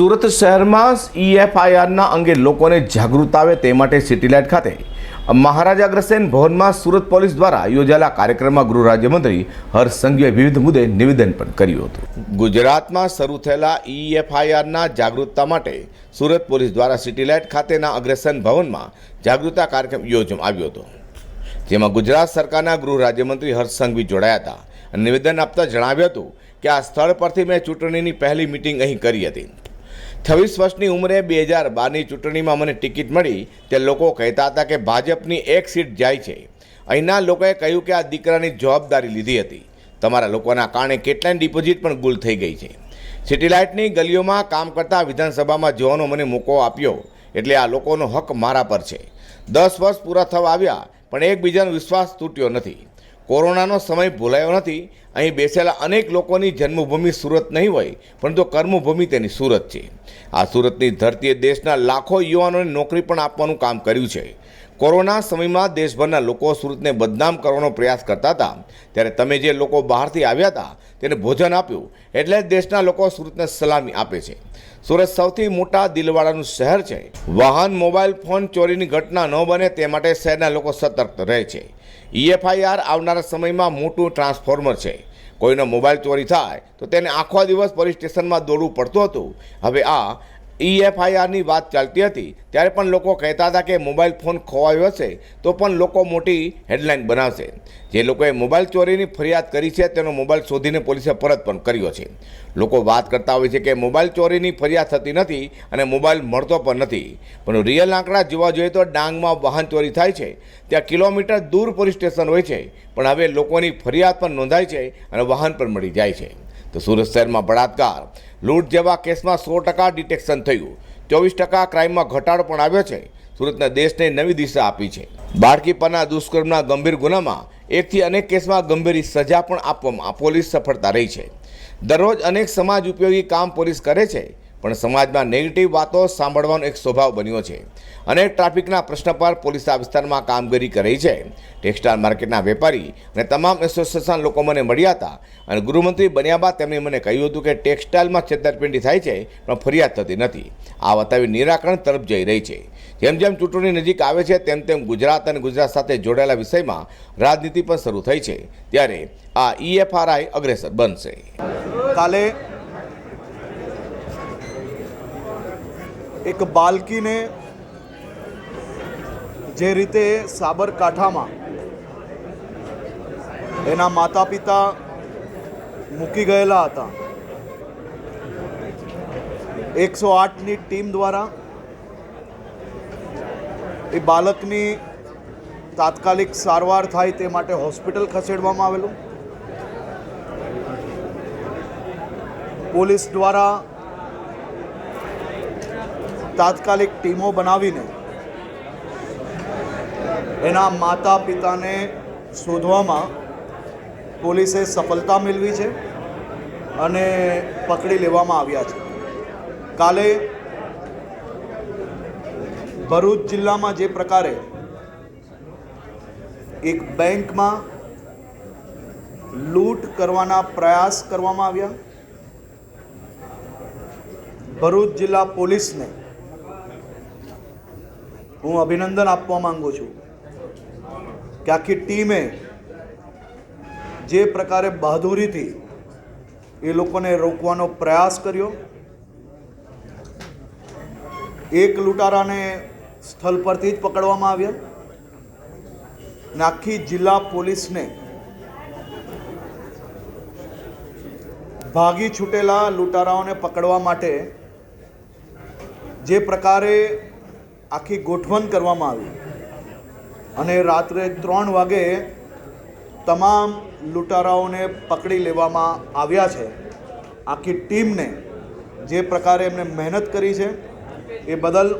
સુરત શહેરમાં ઈએફઆઈઆરના અંગે લોકોને જાગૃત આવે તે માટે સિટીલાઇટ ખાતે મહારાજા અગ્રસેન ભવનમાં સુરત પોલીસ દ્વારા યોજાયેલા કાર્યક્રમમાં ગૃહ રાજ્યમંત્રી હર્ષ સંઘવીએ વિવિધ મુદ્દે નિવેદન પણ કર્યું હતું. ગુજરાતમાં શરૂ થયેલા ઈએફઆઈઆરના જાગૃતતા માટે સુરત પોલીસ દ્વારા સિટીલાઇટ ખાતેના અગ્રસેન ભવનમાં જાગૃતતા કાર્યક્રમ યોજવામાં આવ્યો હતો. જેમાં ગુજરાત સરકારના ગૃહ રાજ્યમંત્રી હર્ષ જોડાયા હતા. નિવેદન આપતા જણાવ્યું હતું કે આ સ્થળ પરથી મેં ચૂંટણીની પહેલી મિટિંગ અહીં કરી હતી. છવ્વીસ વર્ષની ઉંમરે બે હજાર બારની ચૂંટણીમાં મને ટિકિટ મળી. તે લોકો કહેતા હતા કે ભાજપની એક સીટ જાય છે. અહીંના લોકોએ કહ્યું કે આ દીકરાની જવાબદારી લીધી હતી. તમારા લોકોના કારણે કેટલાય ડિપોઝિટ પણ ગુલ થઈ ગઈ છે. સિટીલાઇટની ગલીઓમાં કામ કરતા વિધાનસભામાં જવાનો મને મોકો આપ્યો. એટલે આ લોકોનો હક મારા પર છે. દસ વર્ષ પૂરા થવા આવ્યા, પણ એકબીજાનો વિશ્વાસ તૂટ્યો નથી. કોરોનાનો સમય ભૂલાયો નથી. અહીં બેસેલા અનેક લોકોની જન્મભૂમિ સુરત નહીં હોય, પરંતુ કર્મભૂમિ તેની સુરત છે. આ સુરતની ધરતીએ દેશના લાખો યુવાનોને નોકરી પણ આપવાનું કામ કર્યું છે. કોરોના સમયમાં દેશભરના લોકો સુરતને બદનામ કરવાનો પ્રયાસ કરતા હતા. ત્યારે તમે જે લોકો બહારથી આવ્યા હતા, તેને ભોજન આપ્યું એટલે દેશના લોકો સુરતને સલામી આપે છે. સુરત સૌથી મોટા દિલવાળાનું શહેર છે. વાહન, મોબાઈલ, ફોન ચોરીની ઘટના ન બને તે માટે શહેરના લોકો સતર્ક રહે છે. ઈએફઆઈઆર આવનારા સમયમાં મોટું ટ્રાન્સફોર્મર છે. કોઈનો મોબાઈલ ચોરી થાય તો તેને આખો દિવસ પોલીસ સ્ટેશનમાં દોડવું પડતું હતું. હવે આ ઈએફઆઈઆરની વાત ચાલતી હતી, ત્યારે પણ લોકો કહેતા હતા કે મોબાઈલ ફોન ખોવાયો હશે, તો પણ લોકો મોટી હેડલાઇન બનાવશે. જે લોકોએ મોબાઈલ ચોરીની ફરિયાદ કરી છે, તેનો મોબાઈલ શોધીને પોલીસે પરત પણ કર્યો છે. લોકો વાત કરતા હોય છે કે મોબાઈલ ચોરીની ફરિયાદ થતી નથી અને મોબાઈલ મળતો પણ નથી. પણ રિયલ આંકડા જોવા જોઈએ તો ડાંગમાં વાહન ચોરી થાય છે. ત્યાં કિલોમીટર દૂર પોલીસ સ્ટેશન હોય છે. પણ હવે લોકોની ફરિયાદ પણ નોંધાય છે અને વાહન પણ મળી જાય છે. તો સુરત શહેરમાં બળાત્કાર. લૂંટ જેવા કેસમાં સો ટકા ડિટેક્શન થયું. ચોવીસ ટકા ક્રાઇમમાં ઘટાડો પણ આવ્યો છે. સુરતના દેશને નવી દિશા આપી છે. બાળકી પરના દુષ્કર્મના ગંભીર ગુનામાં એકથી અનેક કેસમાં ગંભીર સજા પણ આપવામાં પોલીસ સફળતા રહી છે. દરરોજ અનેક સમાજ ઉપયોગી કામ પોલીસ કરે છે. પણ સમાજમાં નેગેટિવ વાતો સાંભળવાનો એક સ્વભાવ બન્યો છે. અને ટ્રાફિકના પ્રશ્ન પર પોલીસ આ વિસ્તારમાં કામગીરી કરી છે. ટેક્સટાઇલ માર્કેટના વેપારી અને તમામ એસોસિએશન લોકો મને મળ્યા હતા અને ગૃહમંત્રી બન્યા બાદ તેમણે મને કહ્યું હતું કે ટેક્સટાઇલમાં છેતરપિંડી થાય છે, પણ ફરિયાદ થતી નથી. આ વતાવી નિરાકરણ તરફ જઈ રહી છે. જેમ જેમ ચૂંટણી નજીક આવે છે, તેમ તેમ ગુજરાત અને ગુજરાત સાથે જોડાયેલા વિષયમાં રાજનીતિ પણ શરૂ થઈ છે. ત્યારે આ ઈએફઆરઆઈ અગ્રેસર બનશે. કાલે એક બાલકીને જે રીતે સાબરકાંઠામાં એના માતા પિતા મૂકી ગયેલા હતા. એકસો આઠની ટીમ દ્વારા એ બાળકની તાત્કાલિક સારવાર થાય તે માટે હોસ્પિટલ ખસેડવામાં આવેલું. પોલીસ દ્વારા તાત્કાલિક ટીમો બનાવીને એના માતા પિતાને શોધવામાં પોલીસે સફળતા મેળવી છે અને પકડી લેવામાં આવ્યા છે. કાલે ભરૂચ જિલ્લામાં જે પ્રકારે એક બેંકમાં લૂંટ કરવાના પ્રયાસ કરવામાં આવ્યા. ભરૂચ જિલ્લા પોલીસને હું અભિનંદન આપવા માંગુ છું કે આખી ટીમે જે પ્રકારે બહાદુરીથી એ લોકોને રોકવાનો પ્રયાસ કર્યો. એક લૂંટારાને સ્થળ પરથી જ પકડવામાં આવ્યા અને આખી જિલ્લા પોલીસને ભાગી છૂટેલા લૂંટારાઓને પકડવા માટે જે પ્રકારે આખી ગોઠવણ કરવામાં આવી. અને રાત્રે ત્રણ વાગે તમામ લૂંટારાઓને પકડી લેવામાં આવ્યા છે. આખી ટીમને જે પ્રકારે એમને મહેનત કરી છે, એ બદલ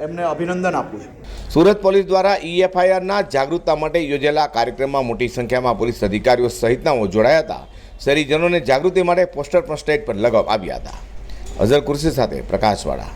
એમને અભિનંદન આપું છું. સુરત પોલીસ દ્વારા ઈએફઆઈઆરના જાગૃતતા માટે યોજેલા કાર્યક્રમમાં મોટી સંખ્યામાં પોલીસ અધિકારીઓ સહિતનાઓ જોડાયા હતા. શહેરીજનોને જાગૃતિ માટે પોસ્ટર પણ સ્ટેજ પર લગાવ આવ્યા હતા. અઝર કુર્સી સાથે પ્રકાશવાળા.